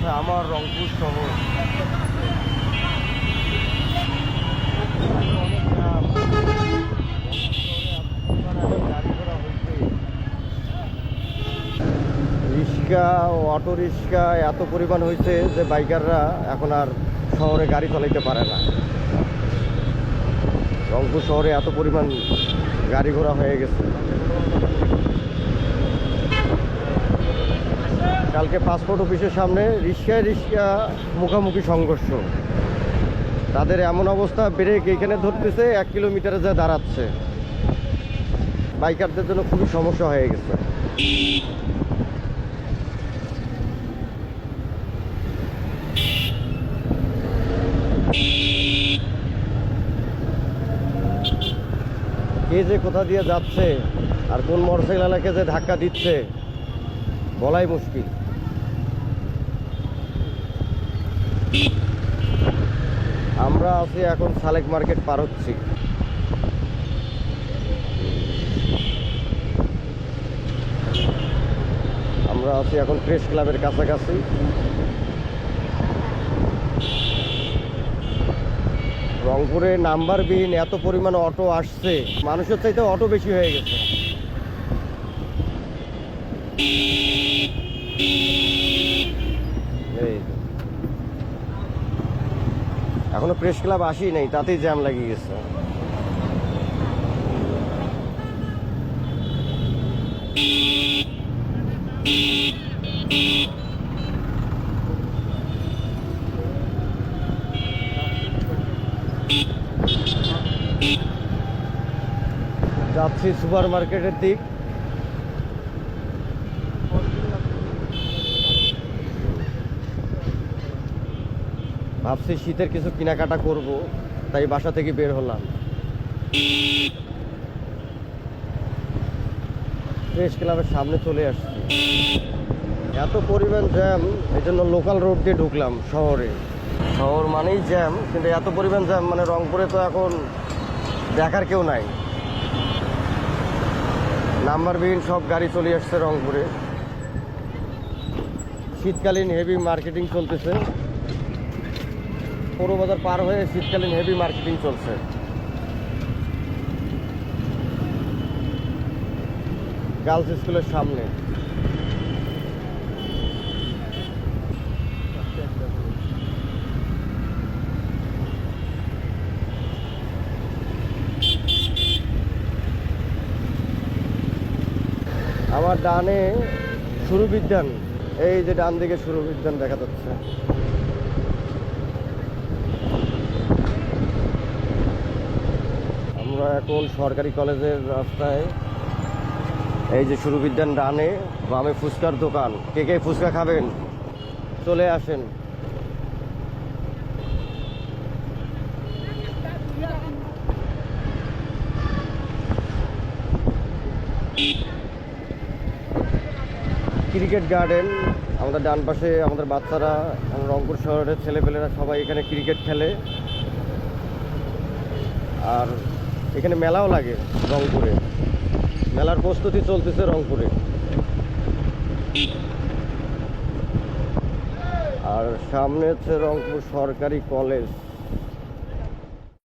হচ্ছে আমার রংপুর শহর। রিক্সা ও অটো রিক্সা এত পরিমাণ হয়েছে যে বাইকাররা এখন আর শহরে গাড়ি চালাইতে পারে না রংপুর শহরে এত পরিমাণ গাড়ি ঘোড়া হয়ে গেছে কালকে পাসপোর্ট অফিসের সামনে রিক্সায় রিক্সা মুখামুখি সংঘর্ষ। তাদের এমন অবস্থা, ব্রেক এখানে ধরতেছে, এক কিলোমিটারে যা দাঁড়াচ্ছে। বাইকারদের জন্য খুবই সমস্যা হয়ে গেছে। কে যে কোথা দিয়ে যাচ্ছে আর কোন মোটরসাইকেলকে যে ধাক্কা দিচ্ছে, বলাই মুশকিল। আমরা আছি এখন সালেক মার্কেট পার হচ্ছি। আমরা আছি এখন প্রেস ক্লাবের কাছাকাছি। রংপুরে নাম্বারবিহীন এত পরিমাণ অটো আসছে, মানুষের চাইতে অটো বেশি হয়ে গেছে। এই। এখনও প্রেস ক্লাব আসি নাই তাতেই জ্যাম লাগিয়ে গেছে। যাচ্ছি সুপার মার্কেটের দিক। ভাবছি শীতের কিছু কেনাকাটা করব, তাই বাসা থেকে বের হলাম। প্রেস ক্লাবের সামনে চলে আসছি। এত পরিমাণ জ্যাম এই জন্য লোকাল রোড দিয়ে ঢুকলাম শহরে। শহর মানেই জ্যাম কিন্তু এত পরিমাণ জ্যাম মানে রংপুরে তো এখন দেখার কেউ নাই। নাম্বারবিহীন সব গাড়ি চলে আসছে রংপুরে। শীতকালীন হেভি মার্কেটিং চলতেছে। পৌর বাজার পার হয়ে শীতকালীন হেভি মার্কেটিং চলছে। গার্লস স্কুলের সামনে। আমার ডানে শুরু বিজ্ঞান এই যে ডান দিকে শুরু বিজ্ঞান দেখা যাচ্ছে। আমরা এখন সরকারি কলেজের রাস্তায় এই যে শুরু বিজ্ঞান ডানে বামে ফুচকার দোকান। কে কে ফুচকা খাবেন? চলে আসেন। ক্রিকেট গার্ডেন, আমাদের ডান পাশে আমাদের বাচ্চারা রংপুর শহরের ছেলেপেলেরা সবাই এখানে ক্রিকেট খেলে। আর এখানে মেলাও লাগে রংপুরে। মেলার প্রস্তুতি চলতেছে রংপুরে। আর সামনে হচ্ছে রংপুর সরকারি কলেজ।